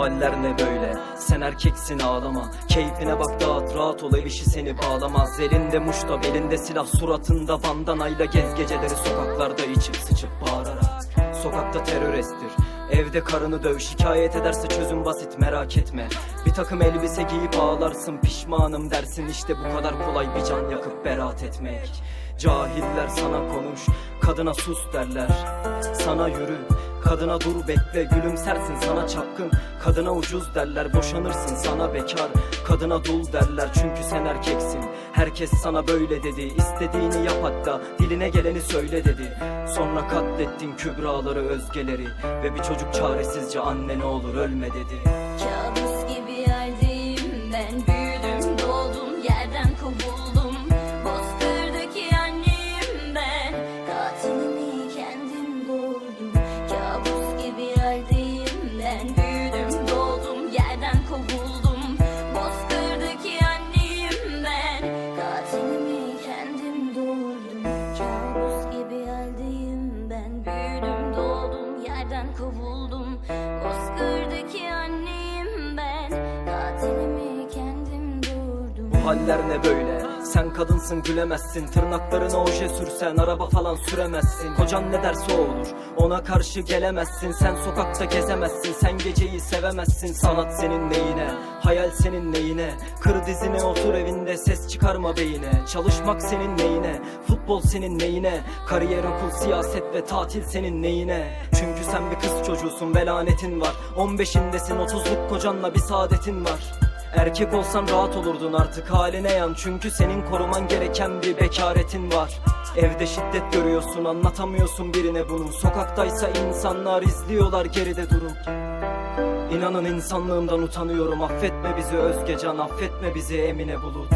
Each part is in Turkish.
haller ne böyle? Sen erkeksin ağlama. Keyfine bak dağıt rahat ol. Ev işi seni bağlamaz. Elinde muşta belinde silah. Suratında bandanayla Gez geceleri. Sokaklarda içip sıçıp bağırarak. Sokakta terör estir Evde karını döv. Şikayet ederse çözüm basit merak etme. Bir takım elbise giyip ağlarsın pişmanım dersin. İşte bu kadar kolay bir can yakıp beraat etmek. Cahiller sana konuş kadına sus derler. Sana yürü Kadına dur bekle gülümsersin sana çapkın. Kadına ucuz derler boşanırsın sana bekar. Kadına dul derler çünkü sen erkeksin. Herkes sana böyle dedi istediğini yap hatta. Diline geleni söyle dedi. Sonra katlettin kübraları özgeleri. Ve bir çocuk çaresizce anne ne olur ölme dedi. Kabus gibi yerdeyim ben büyüdüm doğdum yerden kovuldum yerden kovuldum. Bozkır'daki anneyim ben. Katilimi kendim doğurdum Bu haller ne böyle Sen kadınsın gülemezsin. Tırnaklarına oje sürsen araba falan süremezsin. Kocan ne derse olur Ona karşı gelemezsin. Sen sokakta gezemezsin Sen geceyi sevemezsin. Sanat senin neyine Hayal senin neyine? Kır dizine otur evinde Ses çıkarma beyine. Çalışmak senin neyine Futbol senin neyine? Kariyer okul siyaset ve tatil senin neyine? Çünkü sen bir kız çocuğusun ve lanetin var. 15'indesin 30'luk kocanla bir saadetin var Erkek olsan rahat olurdun artık haline yan. Çünkü senin koruman gereken bir bekaretin var. Evde şiddet görüyorsun anlatamıyorsun birine bunu. Sokaktaysa insanlar izliyorlar geride durup. İnanın insanlığımdan utanıyorum. Affetme bizi Özgecan affetme bizi Emine Bulut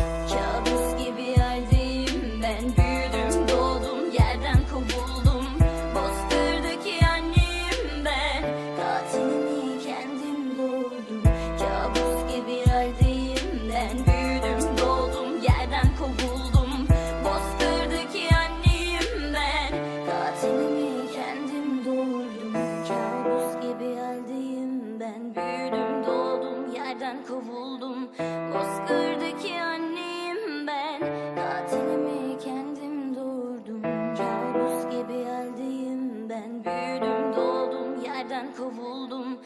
yerden kovuldum. Bozkır'daki anneyim ben. Katilimi kendim doğurdum. Kabus gibi yerdeyim ben. Büyüdüm doğdum yerden kovuldum